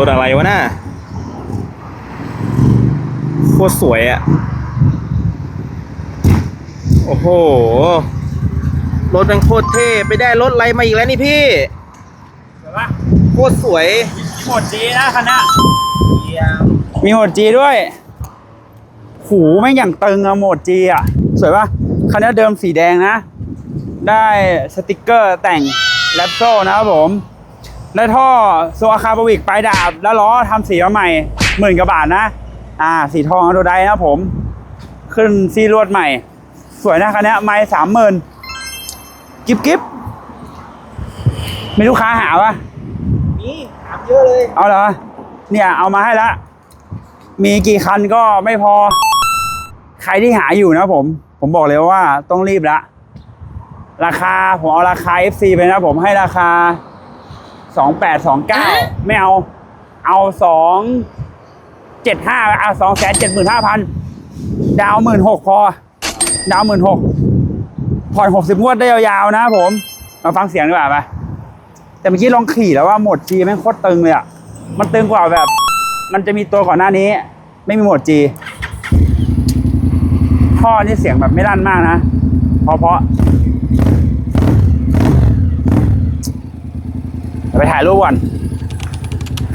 รถอะไรวะน่ะโคตรสวยอะโอ้โห รถเป็นโคตรเท่ไปได้รถอะไรมาอีกแล้วนี่พี่เห็นปะโคตรสวยหมดจีนะคันเนี้ยเยี่ยมมีโหมดจีด้วย หูแม่งอย่างตึงอะโหมดจีอะสวยปะคันนี้เดิมสีแดงนะ ได้สติกเกอร์แต่งแรปโซ่นะครับผม ได้ท่อโซอาคาบวิกปลายดาบ แล้วล้อทำสีมาใหม่หมื่นกว่าบาทนะ อ่า สีทองโดไดนะครับผม ขึ้นซีรวดใหม่ สวยนะคันนี้ไม่สามหมื่นกิบกิบมีลูกค้าหาปะนี่ถามเยอะเลย เอาเหรอ เนี่ยเอามาให้ละ มีกี่คันก็ไม่พอ ใครที่หาอยู่นะผม ผมบอกเลยว่าต้องรีบละ ราคาผมเอาราคา FC ไปนะผมให้ราคา 2829ไม่เอา เอา2 75เอา2 7 5 0 0 0ดาวหมื่นหกพอ ดาวหมื่นหกผ่อนหกสิบงวดได้ยาวๆนะผม มาฟังเสียงดีกว่าไหมแต่เมื่อกี้ลองขี่แล้วว่าโหมด G แม่งโคตรตึงเลยอะ มันตึงกว่าแบบ มันจะมีตัวก่อนหน้านี้ ไม่มีโหมด G ท่อนี่เสียงแบบไม่ลั่นมากนะเพราะเพราะเดี๋ยว ไปถ่ายรูปก่อน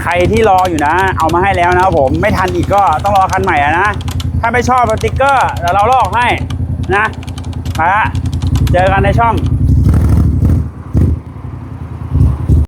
ใครที่รออยู่นะ เอามาให้แล้วนะผมไม่ทันอีกก็ต้องรอคันใหม่ะนะ ถ้าไม่ชอบสติ๊กเกอร์เดี๋ยวเราลอกให้นะไปละเจอกันในช่อง